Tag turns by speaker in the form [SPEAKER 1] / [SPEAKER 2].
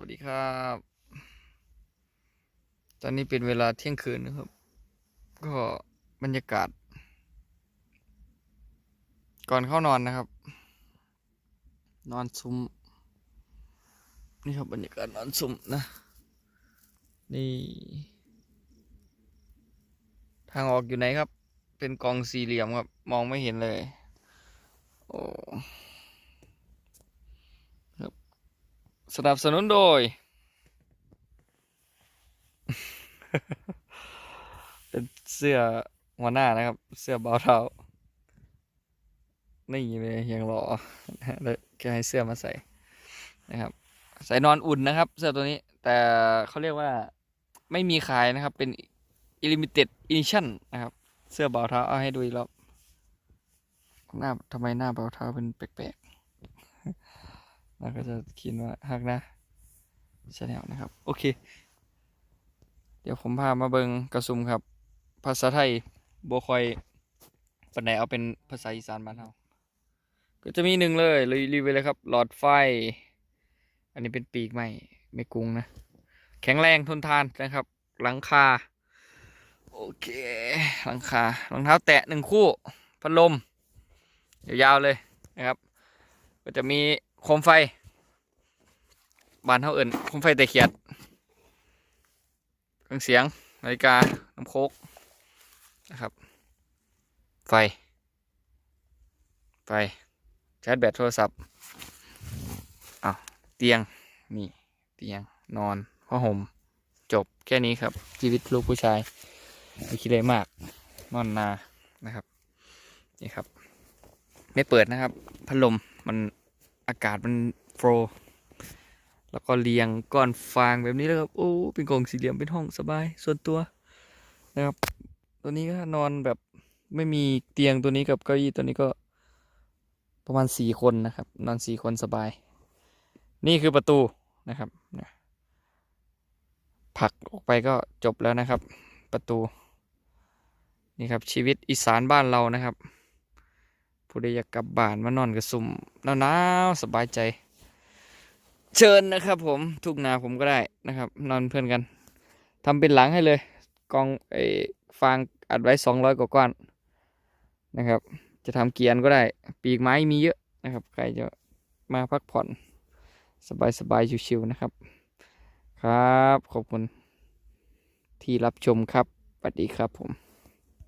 [SPEAKER 1] วัสดีครับ ตอนนี้เป็นเวลาเที่ยงคืนนะครับ ก็บรรยากาศ ก่อนเข้านอนนะครับ นอนซุ้ม นี่ครับบรรยากาศนอนซุ้มนะ นี่ ทางออกอยู่ไหนครับ เป็นกองสี่เหลี่ยมครับ มองไม่เห็นเลย โอ้ครับ สนับสนุนโดย เป็นเสื้อหัวหน้านะครับ เสื้อเบาเท้านี่เลยยังรอแล้วแกให้เสื้อมาใส่นะครับ ใส่นอนอุ่นนะครับ เสื้อตัวนี้ แต่เขาเรียกว่าไม่มีขายนะครับ เป็น limited edition นะครับ เสื้อเบาเท้าเอาให้ดูอีกรอบหน้าทำไมหน้าเบาเท้าเป็นแปลกๆ แล้วก็จะเขียนว่าฮักนะชาแนลนะครับ โอเค เดี๋ยวผมพามาเบิงกระซุมครับ ภาษาไทยบคอยปันไหนเอาเป็นภาษาอีสานบ้านเราก็จะมีหนึ่งเลยรีวิวเลยครับ หลอดไฟ อันนี้เป็นปีกใหม่ไม่กรุงนะ แข็งแรงทนทานนะครับ หลังคา โอเค หลังคารองเท้าแตะหนึ่งคู่ พัดลม ยาวๆเลยนะครับ ก็จะมี โคมไฟบานเท่าเอิญโคมไฟแต่เขียดเครื่องเสียงนาฬิกาน้ำโคกนะครับ ไฟ ไฟชาร์จแบตโทรศัพท์อ้าวเตียง นี่ เตียงนอนผ้าห่มจบแค่นี้ครับ ชีวิตลูกผู้ชายไม่คิดอะไรมากนอนนานะครับ นี่ครับ ไม่เปิดนะครับ พัดลมมัน อากาศมันโฟลแล้วก็เรียงก้อนฟางแบบนี้แล้วครับ โอ้เป็นกล่องสี่เหลี่ยมเป็นห้องสบายส่วนตัวนะครับตัวนี้ก็นอนแบบไม่มีเตียงตัวนี้กับเก้าอี้ตัวนี้ก็ประมาณสี่คนนะครับ นอนสี่คนสบาย นี่คือประตูนะครับผักออกไปก็จบแล้วนะครับ ประตู นี่ครับชีวิตอีสานบ้านเรานะครับ ผู้ใดอยากกลับบ้านมานอนกระสุ่มหนาวๆสบายใจ เชิญนะครับ ผมทุกนาผมก็ได้นะครับ นอนเพื่อนกันทำเป็นหลังให้เลย กองไอ้ฟางอัดไว้สองร้อยกว่าก้อนนะครับ จะทำเกียร์ก็ได้ ปีกไม้มีเยอะนะครับ ใครจะมาพักผ่อน สบายๆชิวๆนะครับ ครับขอบคุณที่รับชมครับสวัสดีครับผม